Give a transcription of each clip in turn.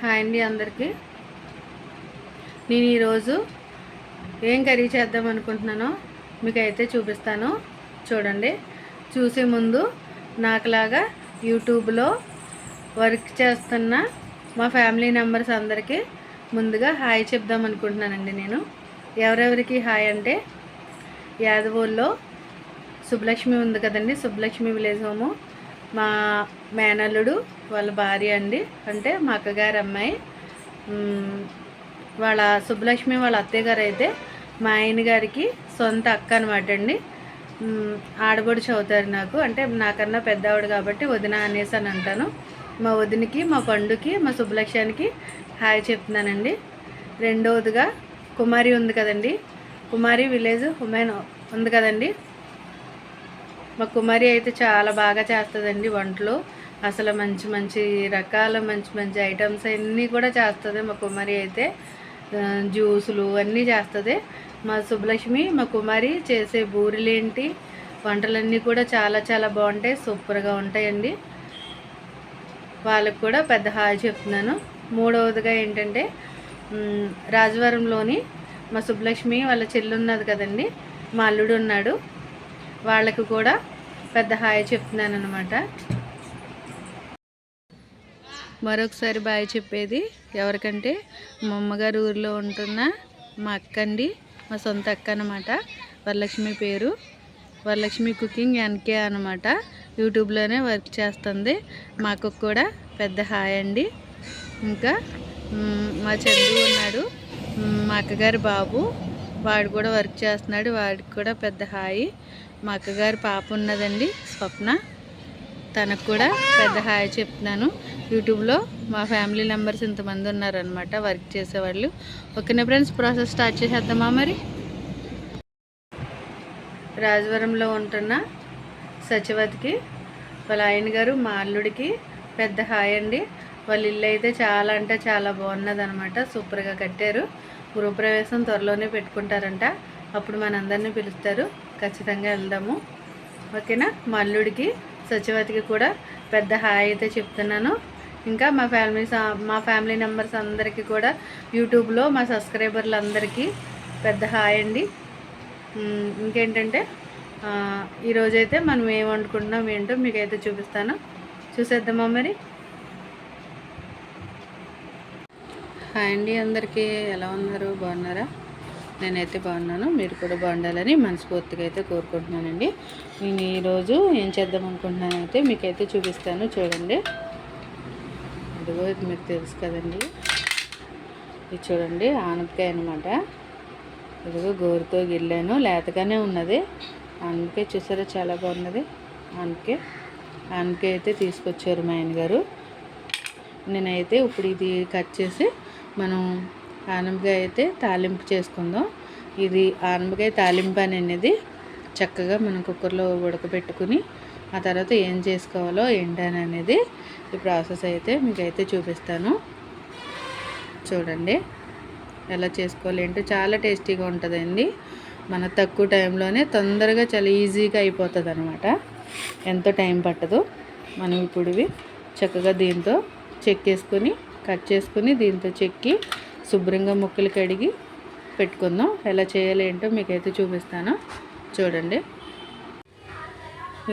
Hi అండి అందరికీ. నేను ఈరోజు ఏం కర్రీ చేద్దాం అనుకుంటున్నానో మీకు అయితే చూపిస్తాను. చూడండి. చూసే ముందు నాకులాగా యూట్యూబ్లో వర్క్ చేస్తున్న మా ఫ్యామిలీ మెంబర్స్ అందరికీ ముందుగా హాయ్ చెప్దాం అనుకుంటున్నానండి నేను. ఎవరెవరికి హాయ్ అంటే యాదవోల్లో సుబ్బలక్ష్మి ఉంది కదండి. Subbalakshmi village home. మా మేనల్లుడు వాళ్ళ భార్య అండి. అంటే మా అక్కగారి అమ్మాయి వాళ్ళ సుబ్బలక్ష్మి వాళ్ళ అత్తయ్య గారు అయితే మా ఆయన గారికి సొంత అక్క అనమాట అండి. మ్, ఆడబడుచు అవుతారు నాకు. అంటే నాకన్నా పెద్దవాడు కాబట్టి వదిన అనేసి అని అంటాను. మా వదినికి మా పండుకి మా సుబ్బలక్ష్యానికి హాయ్ చెప్తున్నానండి. రెండవదిగా కుమారి ఉంది కదండి. కుమారి విలేజ్ ఉమెన్ ఉంది కదండి. మా కుమారి అయితే చాలా బాగా చేస్తుందండి వంటలు. అసలు మంచి మంచి రకాల మంచి మంచి ఐటమ్స్ అన్నీ కూడా చేస్తుంది మా కుమారి అయితే. జ్యూసులు అన్నీ చేస్తుంది. మా సుబ్బలక్ష్మి మా కుమారి చేసే బూరెలేంటి వంటలన్నీ కూడా చాలా చాలా బాగుంటాయి సూపర్గా ఉంటాయండి. వాళ్ళకు కూడా పెద్ద హాయ్ చెప్తున్నాను. మూడవదిగా ఏంటంటే రాజవరంలోని మా సుబ్బలక్ష్మి వాళ్ళ చెల్లు ఉన్నది కదండి మా అల్లుడు ఉన్నాడు. వాళ్ళకు కూడా పెద్ద హాయ్ చెప్తున్నాను అనమాట మరొకసారి బాయ్ చెప్పేది ఎవరికంటే మా అమ్మగారు ఊరిలో ఉంటున్న మా అక్క అండి మా సొంత అక్క అనమాట వరలక్ష్మి పేరు. వరలక్ష్మి కుకింగ్ ఎన్కే అనమాట యూట్యూబ్లోనే వర్క్ చేస్తుంది. మాకు కూడా పెద్ద హాయ్ అండి. ఇంకా మా చంద్రు ఉన్నాడు. మా అక్కగారి బాబు. వాడు కూడా వర్క్ చేస్తున్నాడు. వాడికి కూడా పెద్ద హాయి. మా అక్కగారి పాప ఉన్నదండి స్వప్న. తనకు కూడా పెద్ద హాయ్ చెప్తున్నాను. యూట్యూబ్లో మా ఫ్యామిలీ మెంబర్స్ ఇంతమంది ఉన్నారనమాట వర్క్ చేసేవాళ్ళు. ఓకేనా ఫ్రెండ్స్ ప్రాసెస్ స్టార్ట్ చేసేద్దామా మరి? రాజవరంలో ఉంటున్న సచివతికి వాళ్ళ ఆయన గారు మా అల్లుడికి పెద్ద హాయ్ అండి. వాళ్ళ ఇల్లు అయితే చాలా అంటే చాలా బాగున్నది అనమాట సూపర్గా కట్టారు. గృహప్రవేశం త్వరలోనే పెట్టుకుంటారంట అప్పుడు మనందరినీ పిలుస్తారు. ఖచ్చితంగా వెళ్దాము. ఓకేనా? మా అల్లుడికి సచివతికి కూడా పెద్ద హాయ్ అయితే చెప్తున్నాను. ఇంకా మా ఫ్యామిలీ మా ఫ్యామిలీ మెంబర్స్ అందరికీ కూడా యూట్యూబ్లో మా సబ్స్క్రైబర్లు అందరికీ పెద్ద హాయ్ అండి. ఇంకేంటంటే ఈరోజైతే మనం ఏం వండుకుంటున్నాం ఏంటో మీకైతే చూపిస్తాను. చూసేద్దామా మరి? హాయ్ అండి అందరికీ. ఎలా ఉన్నారు? బాగున్నారా? నేనైతే బాగున్నాను. మీరు కూడా బాగుండాలని మనస్ఫూర్తిగా అయితే కోరుకుంటున్నానండి. నేను ఈరోజు ఏం చేద్దాం అనుకుంటున్నాను అయితే మీకైతే చూపిస్తాను. చూడండి. అదిగో ఇది మీకు తెలుసు కదండి. ఇది చూడండి ఆనపకాయ అనమాట ఇదిగో గోరుతో గిల్లాను. లేతగానే ఉన్నది. అందుకే చూసారా? చాలా బాగున్నది. అందుకే అందుకే అయితే తీసుకొచ్చారు మా ఆయన గారు. నేనైతే ఇప్పుడు ఇది కట్ చేసి మనం ఆనపకాయ అయితే తాలింపు చేసుకుందాం. ఇది ఆనపకాయ తాలింపు అనేది చక్కగా మనం కుక్కర్లో ఉడకబెట్టుకుని ఆ తర్వాత ఏం చేసుకోవాలో ఏంటని అనేది ఈ ప్రాసెస్ అయితే మీకైతే చూపిస్తాను. చూడండి ఎలా చేసుకోవాలి ఏంటో చాలా టేస్టీగా ఉంటుందండి. మన తక్కువ టైంలోనే తొందరగా చాలా ఈజీగా అయిపోతుంది అనమాట ఎంతో టైం పట్టదు. మనం ఇప్పుడువి చక్కగా దీంతో చెక్కేసుకొని కట్ చేసుకుని దీంతో చెక్కి శుభ్రంగా ముక్కలు కడిగి పెట్టుకుందాం. ఎలా చేయాలి ఏంటో మీకైతే చూపిస్తాను. చూడండి.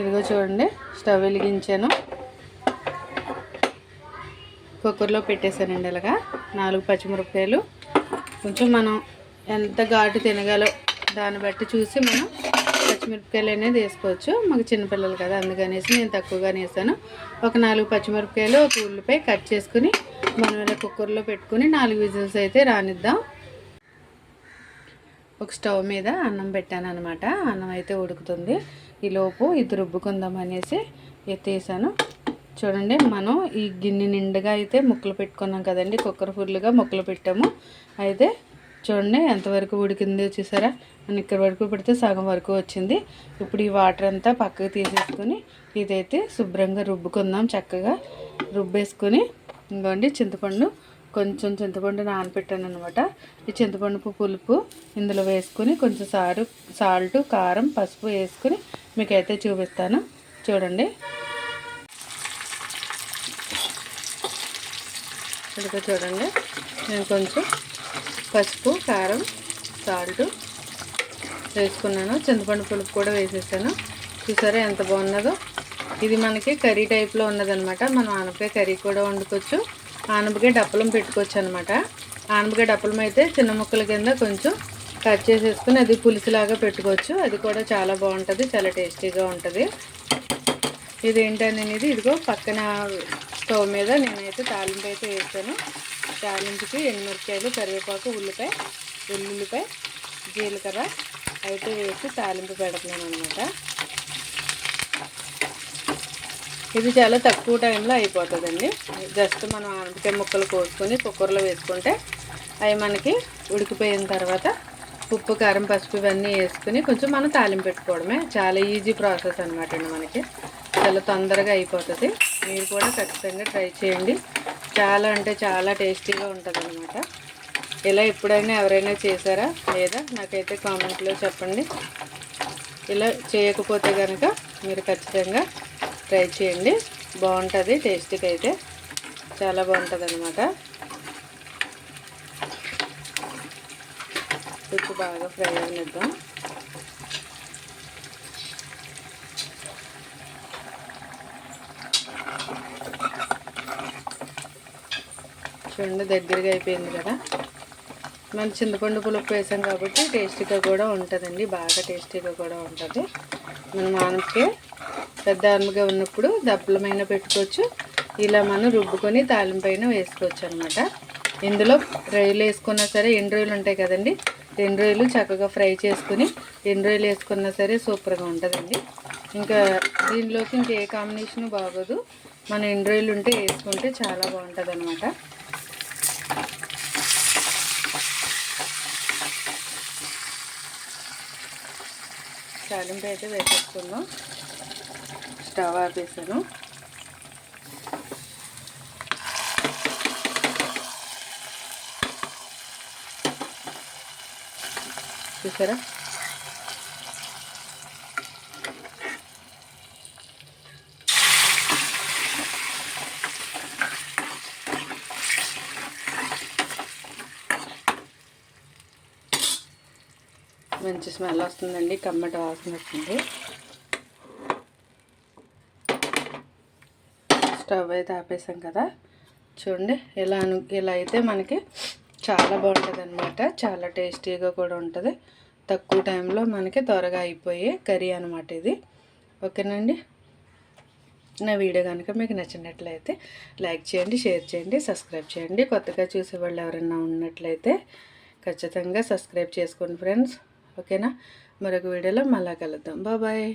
ఇదిగో చూడండి. స్టవ్ వెలిగించాను. కుక్కర్లో పెట్టేశానండి ఇలాగా. నాలుగు పచ్చిమిరపకాయలు. కొంచెం మనం ఎంత ఘాటు తినగలో దాన్ని బట్టి చూసి మనం పచ్చిమిరపకాయలు అనేది వేసుకోవచ్చు. మాకు చిన్నపిల్లలు కదా అందుకనేసి నేను తక్కువగానే వేసాను ఒక నాలుగు పచ్చిమిరపకాయలు ఒక ఉల్లిపాయ కట్ చేసుకుని మనం ఇలా కుక్కర్లో పెట్టుకుని నాలుగు విజిల్స్ అయితే రానిద్దాం. ఒక స్టవ్ మీద అన్నం పెట్టాను అనమాట అన్నం అయితే ఉడుకుతుంది. ఈలోపు ఇది రుబ్బుకుందాం అనేసి ఎత్తేసాను. చూడండి మనం ఈ గిన్నె నిండుగా అయితే ముక్కలు పెట్టుకున్నాం కదండి. కుక్కర్ ఫుల్గా ముక్కలు పెట్టాము. అయితే చూడండి ఎంతవరకు ఉడికిందో చూసారా? మనం ఇక్కడ వరకు పెడితే సగం వరకు వచ్చింది. ఇప్పుడు ఈ వాటర్ అంతా పక్కకు తీసేసుకొని ఇదైతే శుభ్రంగా రుబ్బుకుందాం చక్కగా. రుబ్బేసుకొని ఇంకోండి చింతపండు కొంచెం చింతపండు నానబెట్టాను అనమాట ఈ చింతపండు పులుపు ఇందులో వేసుకొని కొంచెం సారు సాల్ట్ కారం పసుపు వేసుకుని మీకైతే చూపిస్తాను. చూడండి. ఇదిగో చూడండి. నేను కొంచెం పసుపు కారం సాల్ట్ వేసుకున్నాను. చింతపండు పులుపు కూడా వేసేసాను. చూసారా ఎంత బాగున్నదో? ఇది మనకి కర్రీ టైప్లో ఉన్నదనమాట మనం ఆనపకాయ కర్రీ కూడా వండుకోవచ్చు. ఆనపకాయ డప్పలం పెట్టుకోవచ్చు అనమాట ఆనపకాయ డప్పలం అయితే చిన్న ముక్కల కింద కొంచెం కట్ చేసేసుకుని అది పులుసులాగా పెట్టుకోవచ్చు. అది కూడా చాలా బాగుంటుంది చాలా టేస్టీగా ఉంటుంది. ఇది ఏంటనేది ఇదిగో పక్కన స్టవ్ మీద నేనైతే తాలింపు అయితే వేసాను. తాలింపుకి ఎండుమిరపకాయలు కరివేపాకు ఉల్లిపాయ వెల్లుల్లిపాయ జీలకర్ర అయితే వేసి తాలింపు పెడుతున్నాను అనమాట ఇది చాలా తక్కువ టైంలో అయిపోతుందండి. జస్ట్ మనం అనపకాయ ముక్కలు కోసుకొని కుక్కర్లో వేసుకుంటే అవి మనకి ఉడికిపోయిన తర్వాత ఉప్పు కారం పసుపు ఇవన్నీ వేసుకుని కొంచెం మనం తాలింపు పెట్టుకోవడమే. చాలా ఈజీ ప్రాసెస్ అనమాట అండి మనకి. చాలా తొందరగా అయిపోతుంది. మీరు కూడా ఖచ్చితంగా ట్రై చేయండి. చాలా అంటే చాలా టేస్టీగా ఉంటుంది అనమాట ఇలా ఎప్పుడైనా ఎవరైనా చేశారా? లేదా నాకైతే కామెంట్లో చెప్పండి. ఇలా చేయకపోతే కనుక మీరు ఖచ్చితంగా ట్రై చేయండి. బాగుంటుంది టేస్ట్కి అయితే చాలా బాగుంటుంది అనమాట ఉప్పు బాగా ఫ్రై అవనిద్దాం చూడండి దగ్గరగా అయిపోయింది కదా. మన చింతపండు పులుపు వేసాం కాబట్టి టేస్టీగా కూడా ఉంటుందండి. బాగా టేస్టీగా కూడా ఉంటుంది. మనం ఆనపకే పెద్ద ఆనపగా ఉన్నప్పుడు దప్పలమైన పెట్టుకోవచ్చు. ఇలా మనం రుబ్బుకొని తాలింపైన వేసుకోవచ్చు అనమాట ఇందులో రొయ్యలు వేసుకున్నా సరే ఎండు రొయ్యలు ఉంటాయి కదండి? ఎండు రొయ్యలు చక్కగా ఫ్రై చేసుకుని ఎండు రొయ్యలు వేసుకున్నా సరే సూపర్గా ఉంటుందండి. ఇంకా దీనిలోకి ఇంకా ఏ కాంబినేషన్ బాగోదు. మన ఎండు రొయ్యలు ఉంటే వేసుకుంటే చాలా బాగుంటుంది అనమాట తాలింపు అయితే వేసేసుకుందాం. స్టవ్ ఆపేసాను చూసారా? మంచి స్మెల్ వస్తుందండి కమ్మటి వాసన వస్తుంది. స్టవ్ అయితే ఆపేసాం కదా. చూడండి ఇలా అను ఇలా అయితే మనకి చాలా బాగుంటుంది అనమాట చాలా టేస్టీగా కూడా ఉంటుంది. తక్కువ టైంలో మనకి త్వరగా అయిపోయే కర్రీ అనమాట ఇది. ఓకేనండి? నా వీడియో కనుక మీకు నచ్చినట్లయితే లైక్ చేయండి షేర్ చేయండి సబ్స్క్రైబ్ చేయండి. కొత్తగా చూసే వాళ్ళు ఎవరైనా ఉన్నట్లయితే ఖచ్చితంగా సబ్స్క్రైబ్ చేసుకోండి ఫ్రెండ్స్. ఓకేనా? మరొక వీడియోలో మళ్ళా కలుద్దాం. బాబాయ్